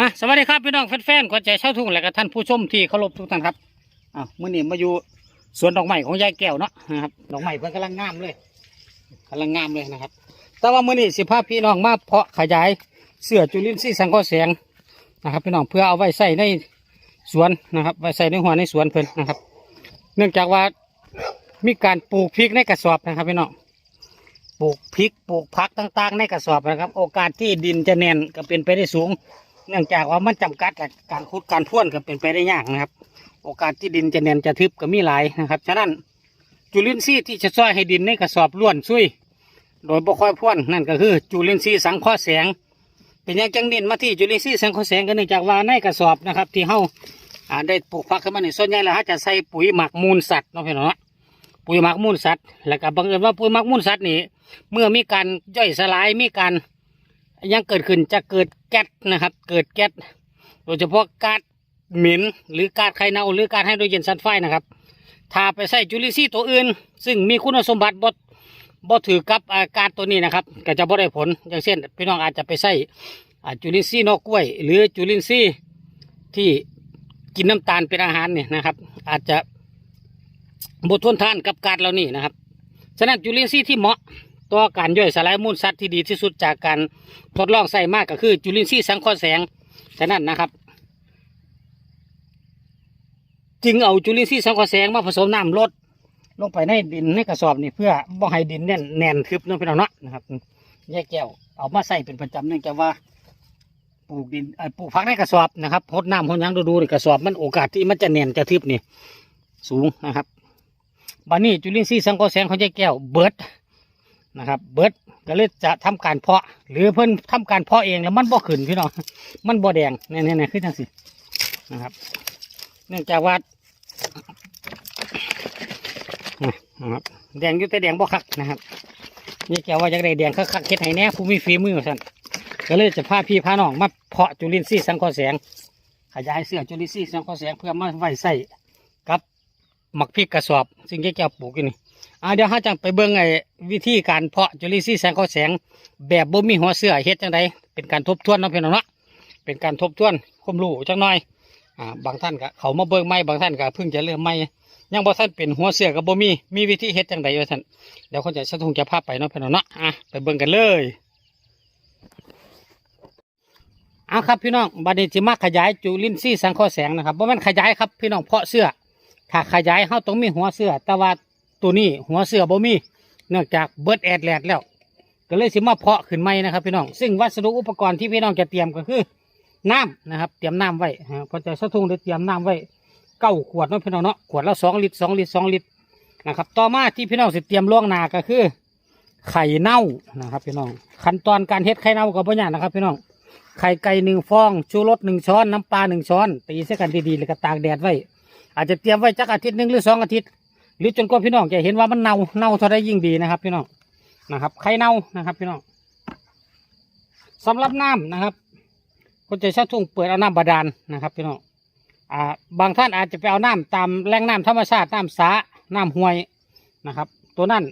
อะสวัสดีครับพี่น้องแฟนๆขวัญใจชาวทุ่งและก็ท่านผู้ชมที่เคารพทุกท่านครับอ้าวมื่อนี้มาอยู่สวนดอกไม้ของยายแก้วเนาะนะครับดอกไม้เพิ่นกำลังงามเลยกำลังงามเลยนะครับ แต่ว่ามื่อนี้สิพาพี่น้องมาเพาะขยายเสื้อจุลินทรีย์สังเคราะห์แสงนะครับ พี่น้องเพื่อเอาไว้ใส่ในสวนนะครับ ไว้ใส่ในหัวในสวนเพิ่นนะครับ เนื่องจากว่ามีการปลูกพริกในกระสอบนะครับพี่น้องปลูกพริกปลูกผักต่าง ๆ ในกระสอบนะครับ โอกาสที่ดินจะแน่นก็เป็นไปได้สูง เนื่องจากว่ามันจำกัดกับการขุดการพ่วนก็เป็นไปได้ยากนะครับ โอกาสที่ดินจะแนนจะทึบก็มีหลายนะครับ ฉะนั้นจุลินทรีย์ที่จะช่วยให้ดินในกระสอบล้วนซุยโดยบ่ค่อยพ่วนนั่นก็คือ จุลินทรีย์สังเคราะห์แสง เป็นอย่างจังเน้นมาที่จุลินทรีย์สังเคราะห์แสงก็เนื่องจากว่าในกระสอบนะครับ ที่เฮาอาได้ปลูกผักขึ้นมาในส่วนใหญ่แล้วฮะจะใส่ปุ๋ยหมักมูลสัตว์เนาะพี่น้องเนาะปุ๋ยหมักมูลสัตว์ แล้วก็บังเอิญว่าปุ๋ยหมักมูลสัตว์นี่เมื่อมีการย่อยสลายมีการ ยังเกิดขึ้นจะเกิดแก๊สนะครับ เกิดแก๊สโดยเฉพาะก๊าซเหม็นหรือก๊าซไข่เน่าหรือก๊าซไฮโดรเจนซัลไฟด์นะครับ ถ้าไปใส่จุลินทรีย์ตัวอื่น ซึ่งมีคุณสมบัติบดบ่ถือกับอาการตัวนี้นะครับ ก็จะบ่ได้ผลอย่างเช่นพี่น้องอาจจะไปใส่จุลินทรีย์นอกกล้วย หรือจุลินทรีย์ที่กินน้ำตาลเป็นอาหารเนี่ยนะครับ อาจจะบ่ทนทานกับก๊าซเหล่านี้นะครับฉะนั้นจุลินทรีย์ที่เหมาะ ต่อการย่อยสลายมูลสัตว์ที่ดีที่สุดจากการทดลองใส่มากก็คือ จุลินทรีย์สังเคราะห์แสงฉะนั้นนะครับ จึงเอาจุลินทรีย์สังเคราะห์แสงมาผสมน้ำลดลงไปในดินในกระสอบนี่เพื่อบ่ให้ดินแน่นแน่นทึบเนาะพี่น้องเนาะนะครับแยกแก้วเอามาใส่เป็นประจำเนื่องจากว่าปลูกดินปลูกผักในกระสอบนะครับพดน้ำพดยังดูๆในกระสอบมันโอกาสที่มันจะแน่นจะทึบนี่ สูงนะครับบัดนี้จุลินทรีย์สังเคราะห์แสงของแยกแก้วเบิด นะครับ เบิดก็เลยจะทำการเพาะ หรือเพิ่นทำการเพาะเองแล้วมันบ่ขึ้นพี่น้องมันบ่แดงเนี่ยเนี่ยเนี่ยคือจังสินะครับ เนื่องจากว่านะครับแดงอยู่แต่แดงบ่คักนะครับนี่แกว่าอยากได้แดงคักๆเฮ็ดให้แน่ผู้มีฝีมือสั่นก็เลยจะพาพี่พาน้องมาเพาะจุลินทรีย์สังเคราะห์แสง ขยายเสื้อจุลินทรีย์สังเคราะห์แสงเพื่อมาไว้ใส่กับหมักพริกกระสอบ ซึ่งแกแกปลูกอยู่นี่ อ่าเดี๋ยวเราจะไปเบิ่งไอ้วิธีการเพาะจุลินทรีย์แสงข้อแสง แบบบ่มีหัวเสือเฮ็ดจังไดเป็นการทบทวนเนาะพี่น้องเนาะเป็นการทบทวนความรู้จังหน่อยอ่าบางท่านก็เขามาเบิ่งใหม่บางท่านก็เพิ่งจะเริ่มใหม่ยังบ่ท่านเป็นหัวเสือก็บ่มีมีวิธีเฮ็ดจังไดว่าท่านเดี๋ยวคนจะสะทงจะพาไปเนาะพี่น้องเนาะอะไปเบิ่งกันเลยเอาครับพี่น้องบัดนี้สิมาขยายจุลินทรีย์สังเคราะห์แสงนะครับบ่แม่นขยายครับพี่น้องเพาะเสื้อถ้าขยายเฮาต้องมีหัวเสื้อแต่ว่า ตัวนี้หัวเสือบ่มีเนื่องจากเบิร์ดแอดแลดแล้ว ก็เลยสิมาเพาะขึ้นใหม่นะครับพี่น้องซึ่งวัสดุอุปกรณ์ที่พี่น้องจะเตรียมก็คือน้ำนะครับ เตรียมน้ำไว้ฮะพอจะสะทุ่งได้เตรียมน้ำไว้เก้าขวดเนาะพี่น้องเนาะขวดละสองลิตรสองลิตรสองลิตรนะครับต่อมาที่พี่น้องสิเตรียมล่วงหนาก็คือ ไข่เน่านะครับพี่น้องขั้นตอนการเฮ็ดไข่เน่าก็บ่ยากนะครับพี่น้องไข่ไก่หนึ่งฟองชูรสหนึ่งช้อนน้ำปลาหนึ่งช้อน ตีเส้กันดีๆแล้วก็ตากแดดไว้อาจจะเตรียมไว้จักอาทิตย์หนึ่งหรือสองอาทิตย์ หรือจนกว่าพี่น้องจะเห็นว่ามันเน่าเน่าเท่าไรยิ่งดีนะครับ พี่น้องนะครับไข่เน่านะครับ พี่น้องสำหรับน้ำนะครับก็จะใช้ทุ่งเปิดเอาน้ำบาดาลนะครับ พี่น้องอ่าบางท่านอาจจะไปเอาน้ำตามแหล่งน้ำธรรมชาติน้ำสาน้ำห้วยนะครับ ตัวนั้น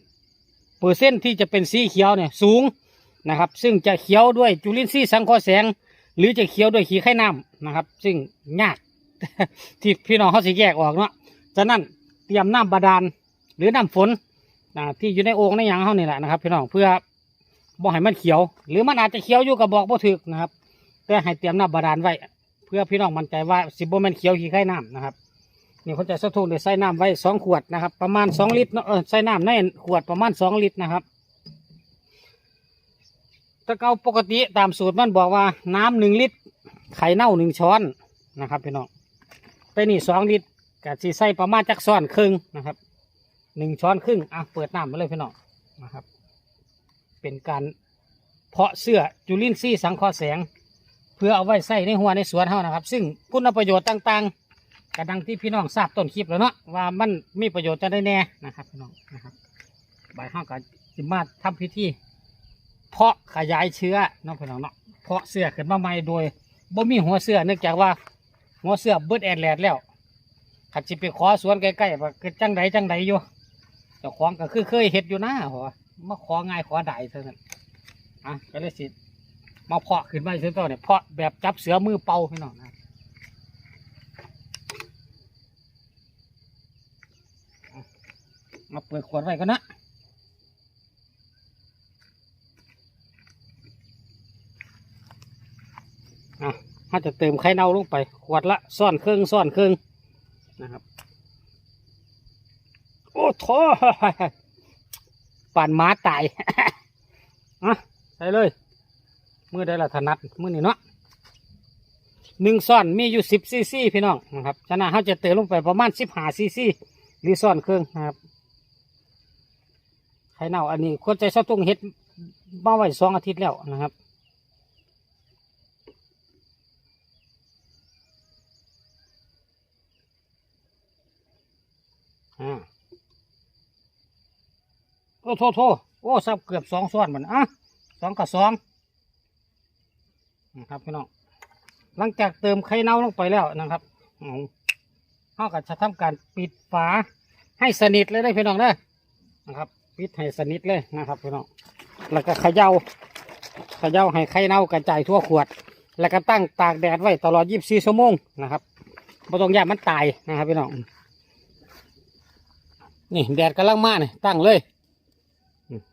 เปอร์เซ็นต์ที่จะเป็นสีเขียวเนี่ยสูงนะครับ ซึ่งจะเขียวด้วยจุลินทรีย์สังเคราะห์แสง หรือจะเขียวด้วยขี้ไข่น้ำนะครับ ซึ่งยากที่พี่น้องเขาสิแยกออกเนาะฉะนั้น เตรียมน้ำบาดาลหรือน้ำฝนนะที่อยู่ในโอ่งในหยางเขานี่แหละนะครับพี่น้องเพื่อบ่ให้มันเขียว หรือมันอาจจะเขียวอยู่กับบอกบ่ถึกนะครับแต่ให้เตรียมน้ำบาดาลไว้ เพื่อพี่น้องมั่นใจว่าสิบ่แม่นเขียวขี้ไข่น้ำนะครับนี่เขาจะสะทุงได้ใส่น้ำไว้สองขวดนะครับ ประมาณสองลิตรเนาะเออใส่น้ำในขวดประมาณสองลิตรนะครับถ้าเกาปกติตามสูตรมันบอกว่าน้ำหนึ่งลิตร ไข่เน่าหนึ่งช้อนนะครับพี่น้องไปนี่สองลิตร กะสิใส่ประมาณจักซ้อนครึ่งนะครับหนึ่งช้อนครึ่งอะเปิดน้ำมาเลยพี่น้องนะครับ เป็นการเพาะเสื้อจุลินทรีย์สังเคราะห์แสง เพื่อเอาไว้ใส่ในหัวในสวนเฮานะครับ ซึ่งคุณประโยชน์ต่างๆกระดังที่พี่น้องทราบต้นคลิปแล้วเนาะว่ามันมีประโยชน์จะได้แน่นะครับพี่น้องนะครับใบห้าก็สิมาทำพิธีเพาะขยายเชื้อเนาะพี่น้องเนาะเพาะเสื้อขึ้นมาใหม่โดยบ่มีหัวเสื้อเนื่องจากว่าหัวเสื้อเบิดแอดแลดแล้ว ขัดสิไปขอสวนใกล้ๆว่าคือจังใดจังใดอยู่เจ้าของก็คือเคยเห็ดอยู่นะหัวมาของ่ายขอได้เท่านั้นอะก็เลยสิมาเพาะขึ้นมาเสือตัวเนี่ยเพาะแบบจับเสือมือเป่าพี่น้องนะมาเปิดขวดไว้กันนะอะถ้าจะเติมไข่เน่าลงไป ขวดละซ่อนเครื่องซ่อนเครื่อง นะครับ โอ้โถปั่นม้าตายอะใส่เลยมื่อได้ละถนัดมื่อนี่เนาะหนึ่งซ่อนมีอยู่สิบซีซีพี่น้องนะครับฉะนั้นเขาจะเติมลงไปประมาณสิบห้าซีซีหรือซ่อนเครื่องนะครับไข่เน่าอันนี้ควรใจชอบตุ้งเฮ็ดมาไว้สองอาทิตย์แล้วนะครับ อ่าโอ้โทโทโอ้ซับเกือบสองส่วนเหมือนอะสองกับสองนะครับพี่น้องหลังจากเติมไข่เน่าลงไปแล้วนะครับเอาเขาก็จะทำการปิดฝาให้สนิทเลยได้อพี่น้องเด้อนะครับ ปิดให้สนิทเลยนะครับพี่น้องแล้วก็เขย่าเขย่าให้ไข่เน่ากระจายทั่วขวด แล้วก็ตั้งตากแดดไว้ตลอด 24 ชั่วโมงนะครับไม่ต้องแยกมันตายนะครับพี่น้อง นี่แดดกำลังมาเนี่ยตั้งเลย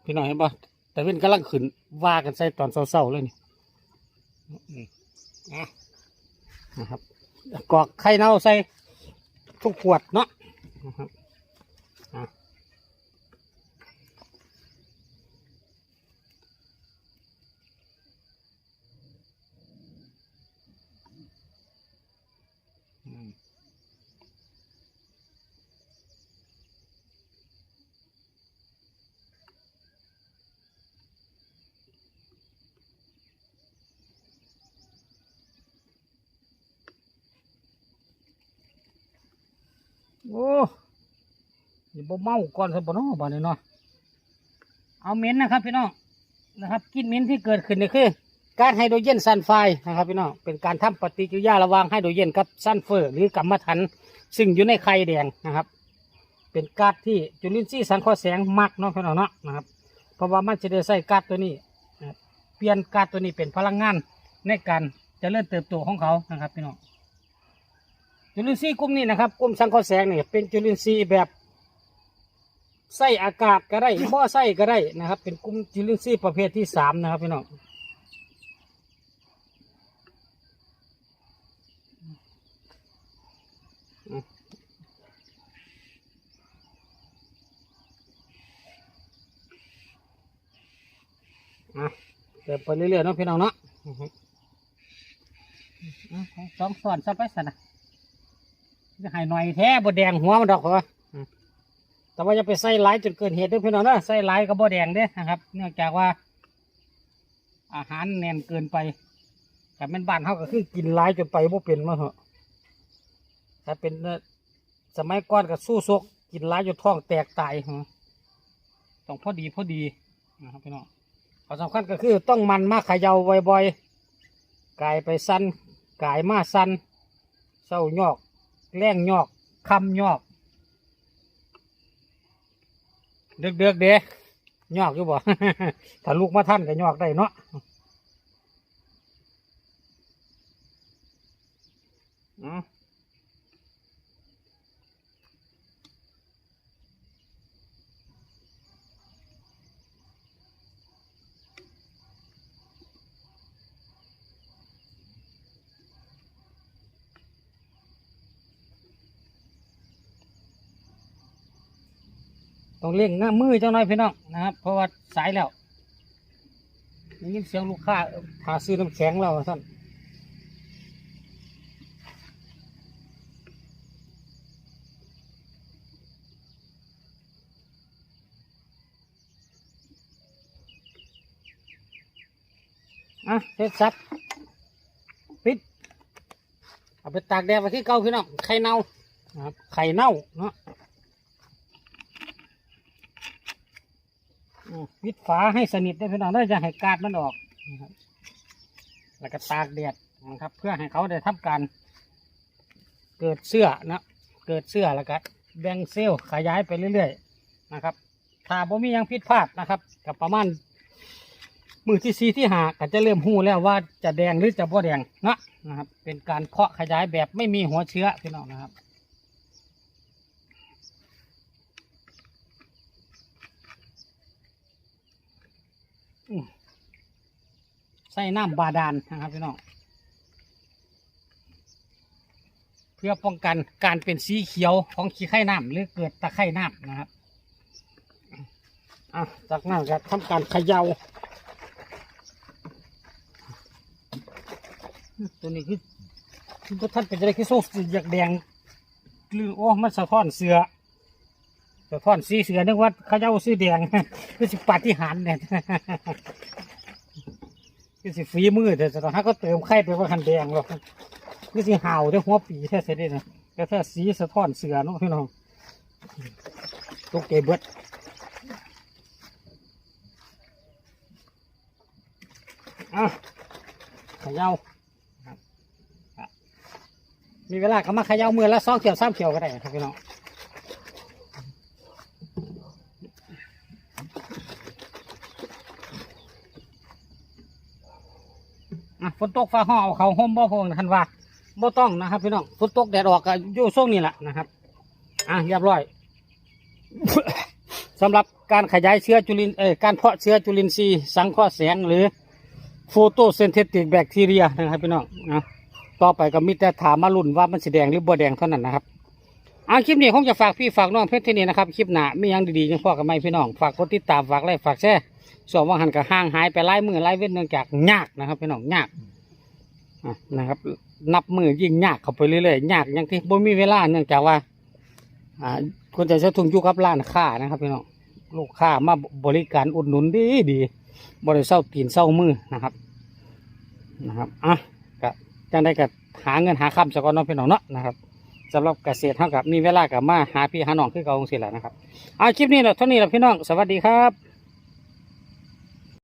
พี่น้องเห็นปะแต่เว้นกำลังขึ้นว่ากันใส่ตอนเศร้าๆเลยนี่นะครับกอกไข่เน่าใส่ทุกขวดเนาะนะครับ โอ้ยบ่เมาก่อนสบนาะบ้านนี้เนาะเอาเหม็นนะครับ พี่น้องนะครับกลินเหม็นที่เกิดขึ้นนี่คือ การไฮโดรเจนซัลไฟด์นะครับพี่น้องเป็นการทำปฏิกิริยาระหว่างไฮโดรเจนกับซัลเฟอร์ หรือกรรมฐานซึ่งอยู่ในไข่แดงนะครับ เป็นก๊าซที่จุลินทรีย์สังเคราะห์แสงมักเนาะพี่น้องเนาะนะครับ เพราะว่ามันจะได้ใส่ก๊าซตัวนี้นะครับเปลี่ยนก๊าซตัวนี้เป็นพลังงานในการเจริญเติบโตของเขานะครับพี่น้อง จุลินทรีย์กลุ่มนี้นะครับกลุ่มสังเคราะห์แสงเนี่ยเป็นจุลินทรีย์แบบใส่อากาศก็ได้บ่ใส่ก็ได้นะครับ เป็นกลุ่มจุลินทรีย์ประเภทที่สามนะครับพี่น้องอืมอะเติมไปเรื่อยๆเนาะพี่น้องเนาะอือฮึอะสองส่วนสับไปสันนะ จะให้หน่อยแท้บดแดงหัวมันดอกเหรอแต่ว่าจะไปใส่หลายจนเกินเหตุเด้วยพี่น้องนะใส่หลายก็บบดแดงเด้นะครับ เนื่องจากว่า อาหารแน่นเกินไปแต่เป็นบ้านเขาก็คือกินหลายจนไปบ่เป็นมาเหอะถ้าเป็นสมัยก่อนก็สู้ซกกินหลายจนท้องแตกตายเหรอต้องพอดีพอดีนะครับพี่น้องข้อสำคัญก็คือต้องมันมาเขยาบ่อยๆกายไปสั้นกายมาสั้นเศร้ายอก แรงยอกคำยอกเดือกเดือกเด้ยอกอยู่บ่ ถ้าลูกมาท่านก็ยอกได้เนาะอืม ต้องเล่งหน้ามือเจ้าน้อยพี่น้องนะครับ เพราะว่าสายแล้วได้ยินเสียงลูกค้าหาซื้อน้ำแข็งเราท่านอะเสร็จสับปิดเอาไปตากแดดไว้ที่เก่าพี่น้องไข่เน่านะครับไข่เน่าเนาะ อืมปิดฝาให้สนิทได้พี่น้องได้จะให้กาดมันออกนะครับแล้วก็ตากแดดนะครับ เพื่อให้เขาได้ทำการ เกิดเสื้อนะเกิดเสื้อแล้วก็แบ่งเซลล์ขยายไปเรื่อยๆนะครับ ถ้าบ่มียังผิดพลาดนะครับกับประมาณมือที่สีที่หาก็จะเริ่มหู้แล้วว่าจะแดงหรือจะบ่แดงนะนะครับ เป็นการเคาะขยายแบบไม่มีหัวเชื้อพี่น้องนะครับ อืม ใส่น้ำบาดาลนะครับพี่น้องเพื่อป้องกันการเป็นสีเขียวของขี้ไข่น้ำหรือเกิดตะไคร่น้ำนะครับอะจากนั้นก็ทำการเขย่าตัวนี้คือคือท่านเป็นอะไรคือโซ่อยากแดงหรือโอ้มันสะท้อนเสือสะท้อนสีเสือนึกว่าเขย่าสีแดงคือสิปาฏิหาริย์เนี่ย คือสิฝีมือแต่สถานก็เติมไข่ไปว่าคันแดงหรอกคือสิห่าวได้หัวปีแท้เสร็จเลยนะแต่ถ้าสีสะท้อนเสือเนาะพี่น้องตกเกเบิดอะขยาครับอะมีเวลาก็มาขย่ามือละสองเขียวสามเขียวก็ได้ครับพี่น้องอะฝ นตกฟ้าห้องเอาเขาห่มบ่พงทันว่าบ่ต้องนะครับพี่น้องฝนตกแดดออกก็อยู่ช่วงนี้แหละนะครับ อะเรียบร้อยสำหรับการขยายเชื้อจุลินเอ่อการเพาะเชื้อจุลินทรีย์สังเคราะห์แสงหรือโฟโตเซนเทติกแบคทีเรียนะครับพี่น้องนะต่อไปก็มีแต่ถามมาลุ่นว่ามันสีแดงหรือบัวแดงเท่านั้นนะครับอ่าคลิปนี้คงจะฝากพี่ฝากน้องเพื่อนที่นี่นะครับคลิปหน้ามียังดีๆยังพ่อกับไม่พี่น้องฝากกดติดตามฝากไลค์ฝากแชร์ส่วนว่าหันกับห่างหายไปไล่มือไล่เว้นเนื่องจากยากนะครับพี่น้องยาก นะครับ นับมือยิ่งยากเข้าไปเรื่อยๆยากอย่างที่บ่มีเวลาเนื่องจากว่า อ่าคนจะใช้ทุนอยู่กับร้านค้านะครับพี่น้องลูกค้ามาบริการอุดหนุนดีดีบริเศร้าตีนเศร้ามือนะครับนะครับอะก็จังได้กับหาเงินหาคำสกอนน้องพี่น้องเนาะนะครับสำหรับเกษตรเท่ากับมีเวลากับมาหาพี่หาน้องคือเก่าองสิแหละนะครับอะคลิปนี้แหละเท่านี้แหละพี่น้องสวัสดีครับ